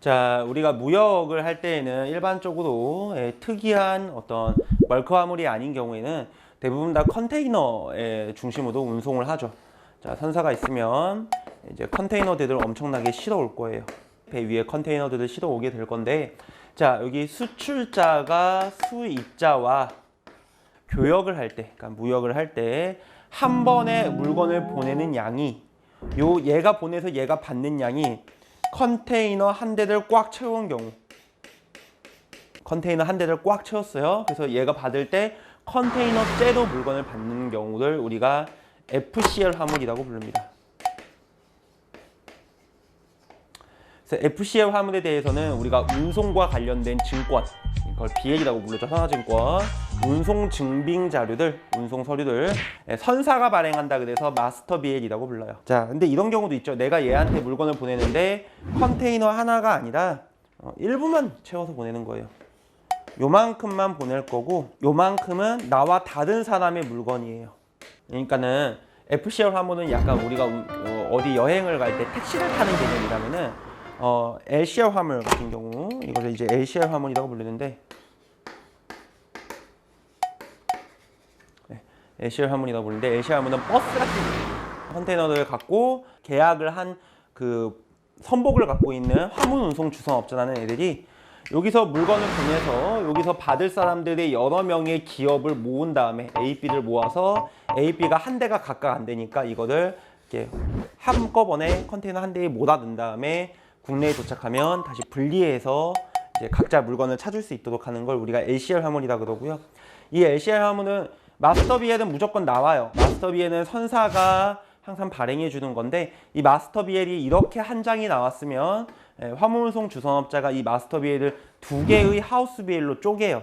자, 우리가 무역을 할 때에는 일반적으로 예, 특이한 어떤 멀크 화물이 아닌 경우에는 대부분 다 컨테이너의 중심으로 운송을 하죠. 자, 선사가 있으면 이제 컨테이너들을 엄청나게 실어 올 거예요. 배 위에 컨테이너들을 실어 오게 될 건데, 자, 여기 수출자가 수입자와 교역을 할 때, 그러니까 무역을 할 때 한 번에 물건을 보내는 양이 요 얘가 보내서 얘가 받는 양이 컨테이너 한 대를 꽉 채운 경우 컨테이너 한 대를 꽉 채웠어요. 그래서 얘가 받을 때 컨테이너째로 물건을 받는 경우를 우리가 FCL 화물이라고 부릅니다. FCL 화물에 대해서는 우리가 운송과 관련된 증권, 이걸 BL이라고 부르죠. 선화증권, 운송 증빙 자료들, 운송 서류들, 예, 선사가 발행한다 그래서 마스터 BL이라고 불러요. 자, 근데 이런 경우도 있죠. 내가 얘한테 물건을 보내는데 컨테이너 하나가 아니라 어, 일부만 채워서 보내는 거예요. 요만큼만 보낼 거고 요만큼은 나와 다른 사람의 물건이에요. 그러니까는 FCL 화물은 약간 우리가 우- 어, 어디 여행을 갈 때 택시를 타는 개념이라면은 어, LCR 화물 같은 경우 이거를 이제 LCR 화물이라고 부르는데 네, LCR 화물이라고 부르는데 LCR 화물은 버스 같은. 컨테이너를 갖고 계약을 한 그 선복을 갖고 있는 화물 운송 주선업자라는 애들이 여기서 물건을 보내서 여기서 받을 사람들의 여러 명의 기업을 모은 다음에 A, B를 모아서 A, B가 한 대가 각각 안 되니까 이거를 이렇게 한꺼번에 컨테이너 한 대에 몰아넣은 다음에 국내에 도착하면 다시 분리해서 이제 각자 물건을 찾을 수 있도록 하는 걸 우리가 LCR 화물이라 그러고요. 이 LCR 화물은 마스터 비엘은 무조건 나와요. 마스터 비엘은 선사가 항상 발행해 주는 건데 이 마스터 비엘이 이렇게 한 장이 나왔으면 예, 화물운송 주선업자가 이 마스터 비엘을 두 개의 하우스 비엘로 쪼개요.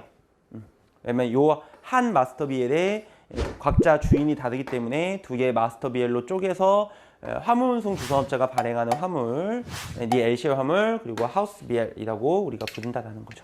음, 왜냐면 요 한 마스터 비엘에 예, 각자 주인이 다르기 때문에 두 개의 마스터 비엘로 쪼개서 예, 화물운송 주선업자가 발행하는 화물, 예, 이 LCL 화물 그리고 하우스 비엘이라고 우리가 부른다라는 거죠.